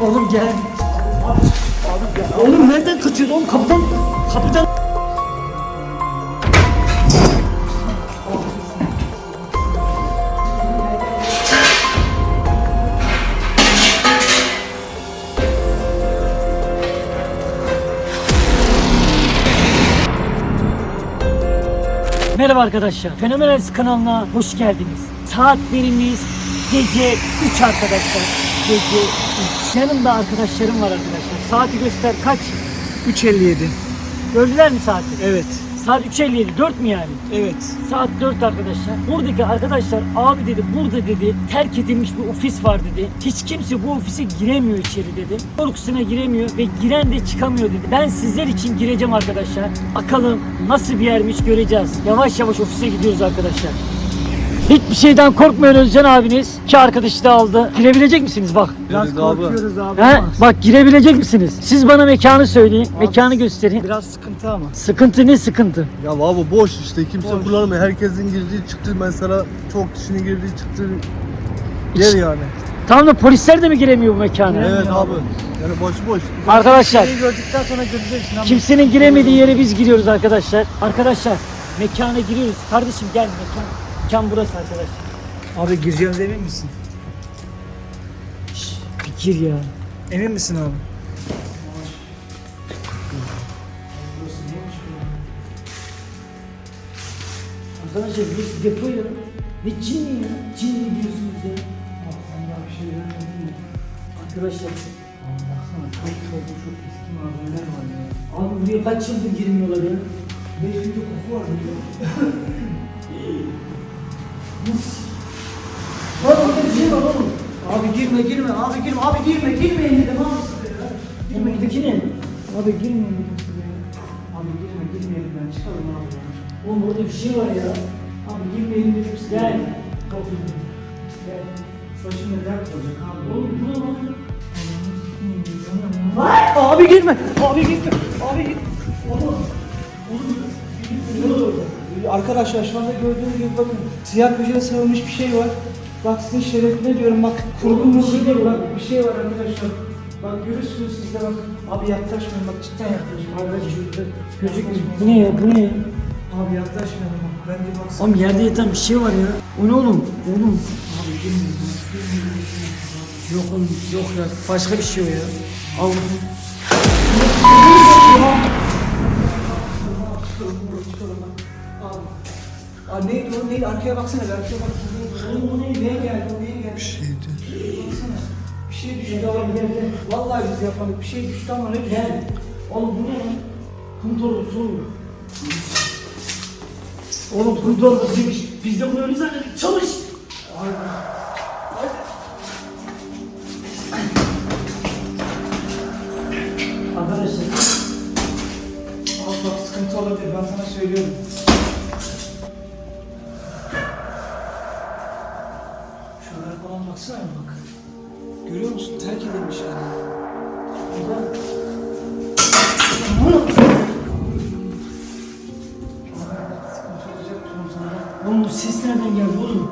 Oğlum gel. Oğlum nereden kaçıyorsun oğlum kapıdan kapıdan arkadaşlar. Fenomenals kanalına hoş geldiniz. Saatlerimiz gece 3 arkadaşlar. Gece 3. Yanımda arkadaşlarım var arkadaşlar. Saati göster kaç? 3.57. Gördüler mi saati? Evet. Saat 3.57. 4 mü yani? Evet. Saat 4 arkadaşlar. Buradaki arkadaşlar abi dedi burada dedi terk edilmiş bir ofis var dedi. Hiç kimse bu ofise giremiyor içeri dedi. Korkusuna giremiyor ve giren de çıkamıyor dedi. Ben sizler için gireceğim arkadaşlar. Bakalım nasıl bir yermiş göreceğiz. Yavaş yavaş ofise gidiyoruz arkadaşlar. Hiçbir şeyden korkmuyor Özcan abiniz. İki arkadaşı da aldı. Girebilecek misiniz bak? Biraz abi. korkuyoruz abi. He? ama Bak girebilecek misiniz? Siz bana mekanı söyleyin. Mekanı gösterin. Biraz sıkıntı ama. Sıkıntı ne sıkıntı? Ya abi boş işte kimse Boş. kullanmıyor. Herkesin girdiği çıktığı mesela çok kişinin girdiği çıktığı yer yani. Tam da polisler de mi giremiyor bu mekana? Evet abi. Yani boş boş. Arkadaşlar Şeyi gördükten sonra göreceksin ama. kimsenin giremediği yere biz giriyoruz arkadaşlar. Arkadaşlar mekana giriyoruz. Kardeşim gel mekan. Mekan burası arkadaşlar. Abi gireceğimiz emin misin? Bir gir ya. Emin misin abi? Arkadaşlar burası depo ya. Ne cin mi ya? Cin mi diyorsunuz ya? Abi sen daha bir şey görmedin mi? Arkadaşlar Abi baksana çok çok çok eski malzemeler var ya. abi buraya kaç yıldır girmiyorlar ya? Beş günde koku var? Nasıl? Lan orada bir şey var oğlum. Abi girme girme abi girme abi girme girme yine de var mısın ya? Oğlum buradaki ne? Abi girme Abi girme girme elimden çıkalım abi. ya. Oğlum orada bir şey var ya. Abi girmeyelim dedim size. Gel. Kapıyı. Gel. Başımda dert olacak abi. Oğlum bu ne lan? Abi girme. Abi girme. Abi girme. Oğlum. Ne oluyor orada? Arkadaşlar şu anda gördüğünüz gibi bakın siyah köşede sarılmış bir şey var. Bak sizin şerefine diyorum bak kurgun bir şey var bak bir şey var arkadaşlar. Bak görürsünüz siz de bak. Abi yaklaşmayın bak cidden yaklaşmayın. Abi şurada gözükmüyor. Bu ne ya? Bu ne ya? Abi yaklaşmayalım bak. Bence baksana. Oğlum yerde yatan bir şey var ya. O ne oğlum? Oğlum. Abi girmeyin. Yok oğlum yok ya. Başka bir şey o ya. Allah'ım. Abi neydi o neydi? Arkaya baksana bir arkaya bak. Oğlum bu neydi? Neye geldi? O neye geldi? Bir şeydi. Baksana. Bir şey düştü abi gel gel. Vallahi biz yapmadık. Bir şey düştü ama ne düştü? Gel. Oğlum bu ne lan? Kum torbası oğlum. Oğlum kum torbasıymış. Biz de bunu öyle zannettik. Çalış. Arkadaşlar Falan baksana bak. Görüyor musun? Terk edilmiş yani. sana. Oğlum bu ses nereden geldi oğlum?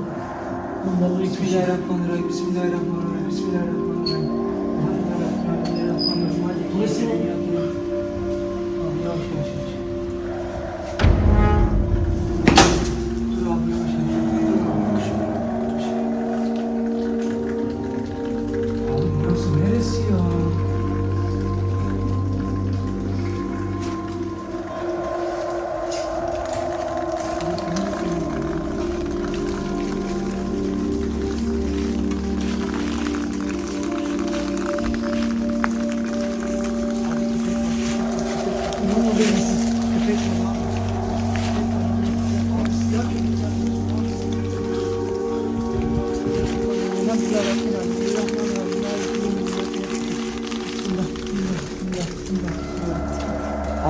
Oğlum vallahi şey Bismillahirrahmanirrahim. Bismillahirrahmanirrahim. Bismillahirrahmanirrahim. Bismillahirrahmanirrahim. Hadi. Burası ne?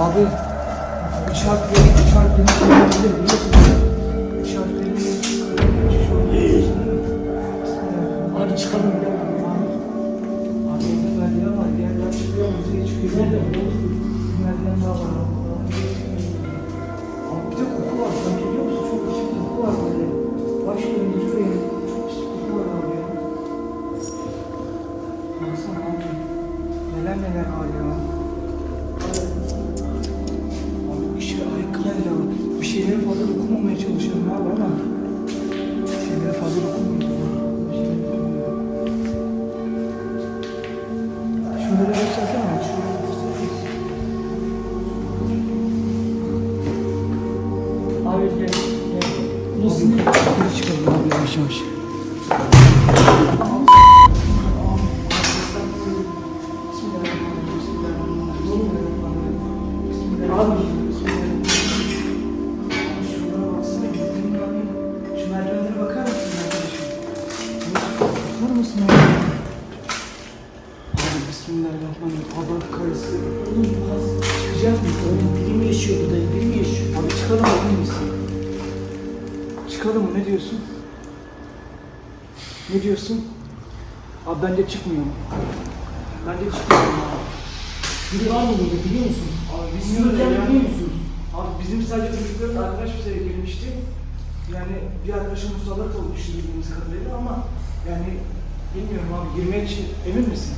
Abi bıçak beni bıçak beni kırabilir biliyorsun. Bıçak beni kırabilir. Abi çıkalım ya. Abi evde merdiven var. Diğerler çıkıyor. Bize çıkıyor. Ne oluyor? Merdiven daha var. Abi bir de koku var. Sen biliyor musun? Çok pis bir şey koku var böyle. Baş döndürüyor beni. Çok pis bir şey koku var abi ya. Baksana abi. Neler neler var ya. Şeylere fazla dokunmamaya çalışıyorum abi ama şeylere fazla dokunmuyorum. Şunları göstersene abi. Gel. Nasıl? Yukarı çıkalım abi yavaş yavaş. Abi. Bence çıkmıyorum. Bence çıkmıyorum abi. Biri var mı burada biliyor musunuz? Abi Bilmiyorum bilmiyorum ya. biliyor musunuz? Abi bizim sadece çocukların arkadaş bize gelmişti. Yani bir arkadaşım musallat olmuştu bildiğimiz kadarıyla ama yani bilmiyorum abi girmek için emin misin?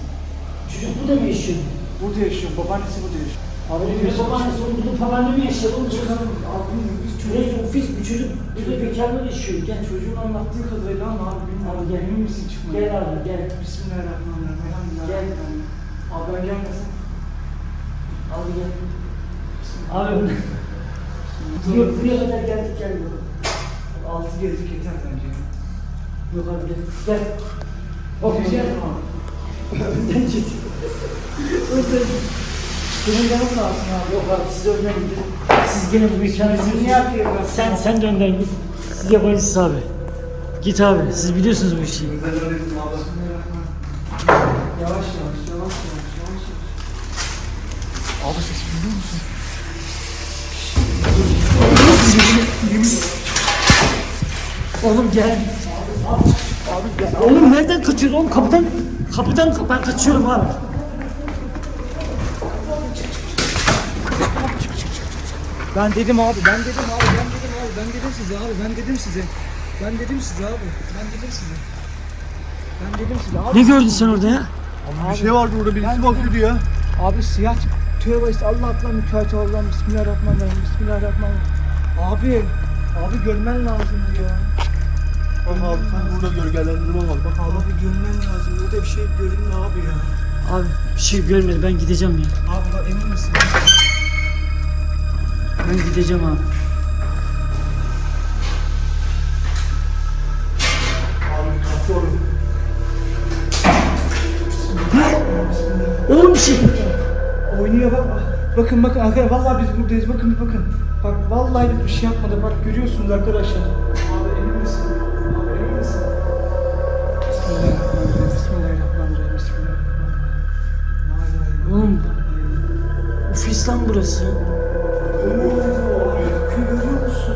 Çocuk burada mı yaşıyor? Burada yaşıyor, babaannesi burada yaşıyor. Abi ne ne diyorsun? babaannesi onun burada babaanne mi yaşıyor? Oğlum Çıkalım. Abi biz Burası ofis bu çocuk burada bekarlar yaşıyor. Gel. çocuğun anlattığı kadarıyla ama abi bilmiyorum. Abi gel. Emin misin çıkmaya? Gel abi gel. Bismillahirrahmanirrahim. Gel. Abi ben gelmesin. Abi gel. Abi buraya, buraya kadar geldik gel yok. Altı gelecek yeter bence. Yok abi gel. Gel. Gideceğiz gel. Önden git. Önden git. Benim canım lazım abi. Yok abi siz önden gidin. Siz gene bu niye arkaya bıraktın? Sen sen de önden git. Siz yabancısınız abi. Git abi. Siz biliyorsunuz bu işi. Yavaş yavaş, yavaş yavaş, yavaş yavaş. Abi ses duyuyor musun? Oğlum gel. Abi gel. Oğlum nereden kaçıyorsun? Oğlum kapıdan kapıdan ben kaçıyorum abi. Ben dedim abi, ben dedim abi, ben dedim abi, ben dedim size abi, ben dedim size. Ben dedim size abi, ben dedim size. Ben dedim size abi. Ne gördün sen orada ya? Bir şey vardı orada birisi bakıyordu ya. Abi siyah tövbe işte Allah atla mükayet Allah'ım bismillahirrahmanirrahim bismillahirrahmanirrahim. Abi, abi görmen lazımdı ya. Bak abi sen burada gölgelendirme var. Bak abi. Abi görmen lazım. Burada bir şey görünmüyor abi ya. Abi bir şey görmedim ben gideceğim ya. Abi bak emin misin? Ben gideceğim abi. Oğlum. Bir şey. Oynuyor bak. Bakın bakın arkadaşlar vallahi biz buradayız. Bakın bakın. Bak vallahi bir şey yapmadık. Bak görüyorsunuz arkadaşlar. Abi emin misin? Abi emin misin? Bismillahirrahmanirrahim. Bismillahirrahmanirrahim. Bismillahirrahmanirrahim. Oğlum ofis lan burası.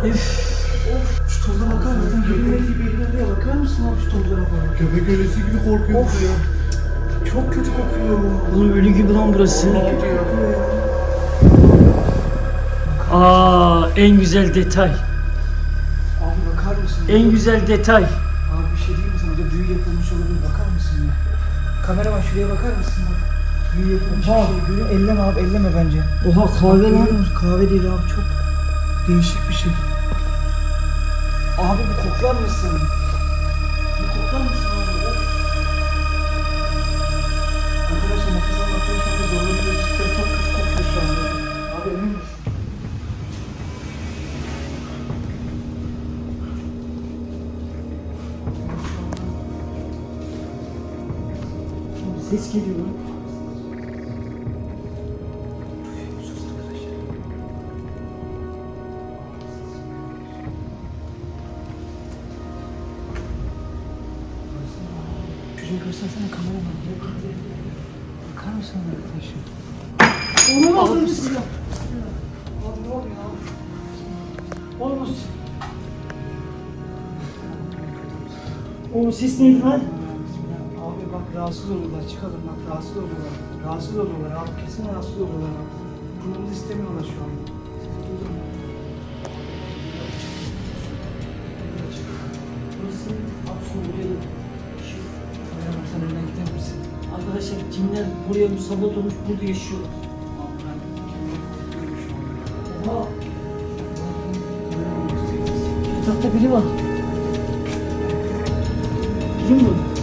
Üf. Şu toza bakar mısın? Yemin gibi ellerine bakar mısın abi şu tozlara bak? Köpek ölüsü gibi korkuyor Of. ya. Çok kötü kokuyor. Oğlum ölü gibi lan burası. Kötü kokuyor ya. Aa en güzel detay. Abi bakar mısın? En güzel detay. Abi bir şey diyeyim mi sana? Büyü yapılmış olabilir. Bakar mısın ya? Kameraman şuraya bakar mısın bak? Büyü yapılmış Oha. bir şey görüyor. Elleme abi elleme bence. Oha kahve lan. Kahve değil abi çok değişik koklar mısın? Bir koklar mısın abi? Of. Arkadaşlar nefes almakta şu anda zorlanıyor. Cidden çok kötü kokuyor şu anda. Abi emin misin? Ses geliyor Oğlum bismillah. Abi? Oğlum. Ses neydi lan? Abi bak rahatsız olurlar. Çıkalım bak rahatsız olurlar. Rahatsız olurlar abi. Kesin rahatsız olurlar abi. Durumunu istemiyorlar şu an. Burası misin? Arkadaşlar cinler buraya musallat olmuş burada yaşıyorlar. Etrafta biri var. Biri mi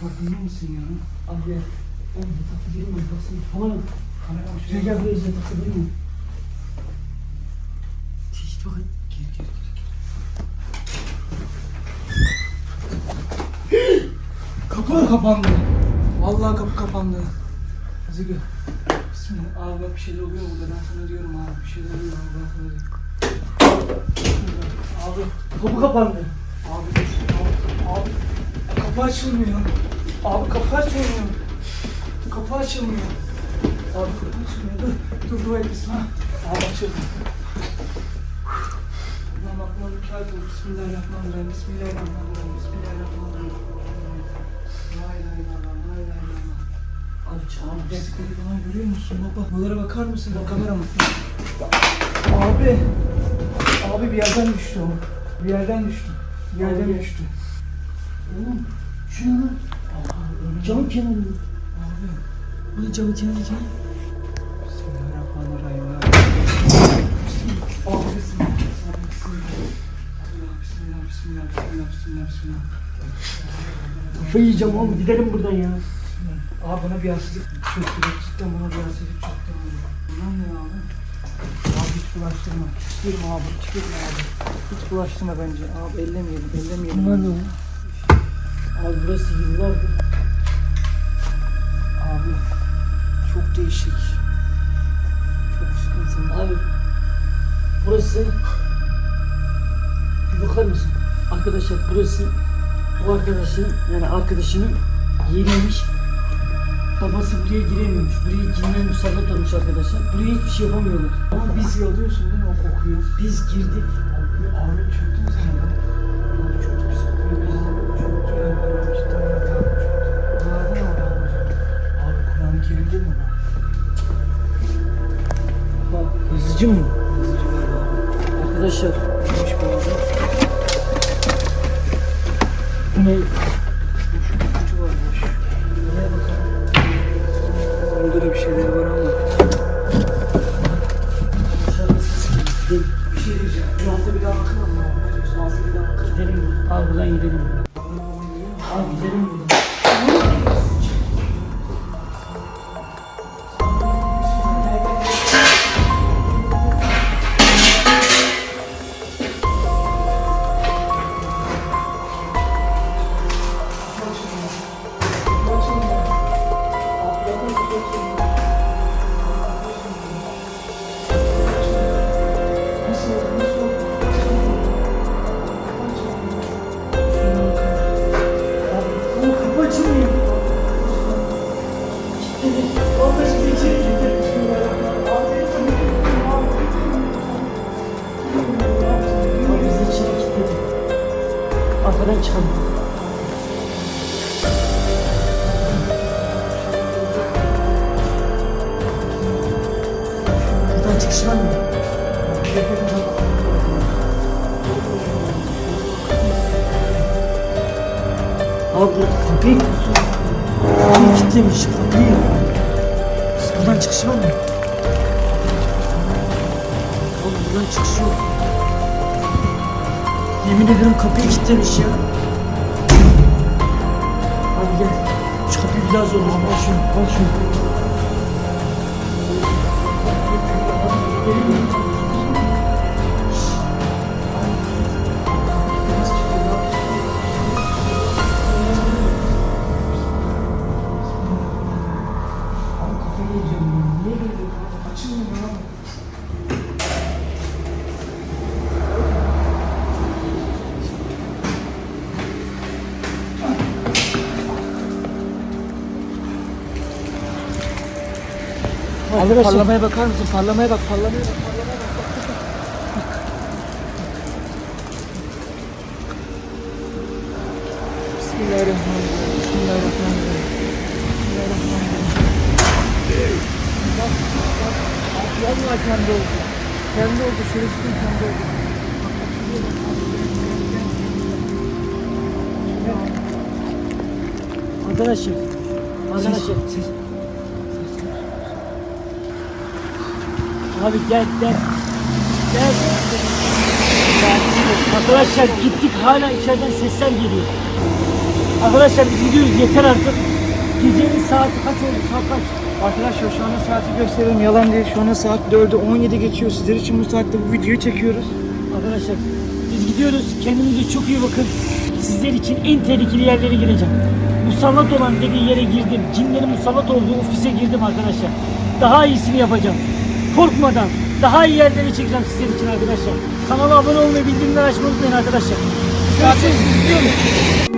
farkında mısın ya? Abi ya. Oğlum yatakta biri mi var? Baksana. Tamam. Kamera Şuraya gel buraya yatakta biri mi? Hiç bakın. Gir gir gir. Kapı kapandı. Vallahi kapı kapandı. Zıgı. Bismillah. Abi bak bir şeyler oluyor burada. Ben sana diyorum abi. Bir şeyler oluyor abi. Ben sana diyorum. Abi. Kapı kapandı. Kapı açılmıyor. Abi kapı açılmıyor. Kapı açılmıyor. Abi kapı açılmıyor. Dur. Dur dur el bismillah. Abi açıldı. Ol. Bismillahirrahmanirrahim. Bismillahirrahmanirrahim. Bismillahirrahmanirrahim. La ilahe illallah. La ilahe illallah. Abi çağır. Abi destekleri falan görüyor musun baba? Buralara bakar mısın? Bak kamera mı? Abi. Abi bir yerden düştü o. Bir yerden düştü. Bir yerden düştü. Oğlum. Şu ne lan? Camın kenarı. Abi. Ne camın kenarı kim? Bismillahirrahmanirrahim. Bismillah. Bismillah. Bismillah bismillah bismillah bismillah. Kafayı yiyeceğim oğlum. Gidelim buradan ya. Abi bana bir hastalık çöktü. Cidden bana bir hastalık çöktü. Bunlar ne abi? Abi hiç bulaştırma. Girme abi. Girme abi. Hiç bulaştırma bence. Abi ellemeyelim. Ellemeyelim. Bunlar ne? Abi burası yıllardır. Abi çok değişik. Çok sıkıntılı. Abi burası bir bakar mısın? Arkadaşlar burası bu arkadaşın yani arkadaşının yeriymiş. Babası buraya giremiyormuş. Buraya cinler musallat olmuş arkadaşlar. Buraya hiçbir şey yapamıyorlar. Ama biz Biz alıyorsun değil mi o kokuyu? biz girdik. Abi ağrı çöktü mü yazıcı mı? Arkadaşlar Neymiş bu abi? bu ne? Boş kutu var boş. Buraya bakalım. Burada da bir şeyler var ama. Bir şey diyeceğim. Şu hafta bir daha bakalım mı. Gidelim. Abi buradan gidelim. Abi gidelim buradan. Bu kapıyı kapıyı kilitlemiş kapıyı. Buradan çıkış var mı? Oğlum buradan çıkış yok. Yemin ederim kapıyı kilitlemiş ya. Abi gel. Şu kapıyı bir daha zorlayalım. Al şunu. Al şunu. Abi Arkadaşlar. Parlamaya bakar mısın? Parlamaya bak, parlamaya bak, parlamaya bak. Bismillahirrahmanirrahim. Bismillahirrahmanirrahim. Bismillahirrahmanirrahim. Bak, bak. Vallahi kendi oldu. Kendi oldu. Şerefsizin kendi oldu. Arkadaşlar. Arkadaşlar. Siz, siz. Abi gel gel. Gel. Arkadaşlar gittik hala içeriden sesler geliyor. Arkadaşlar biz gidiyoruz yeter artık. Gecenin saati kaç oldu? Saat kaç? Arkadaşlar şu anda saati gösteriyorum. Yalan değil. Şu anda saat 4'ü 17 geçiyor. Sizler için bu saatte bu videoyu çekiyoruz. Arkadaşlar biz gidiyoruz. Kendinize çok iyi bakın. Sizler için en tehlikeli yerlere gireceğim. Musallat olan dediği yere girdim. Cinlerin musallat olduğu ofise girdim arkadaşlar. Daha iyisini yapacağım. Korkmadan daha iyi yerlere çekeceğim sizler için arkadaşlar. Kanala abone olmayı, bildirimleri açmayı unutmayın arkadaşlar. Görüşürüz.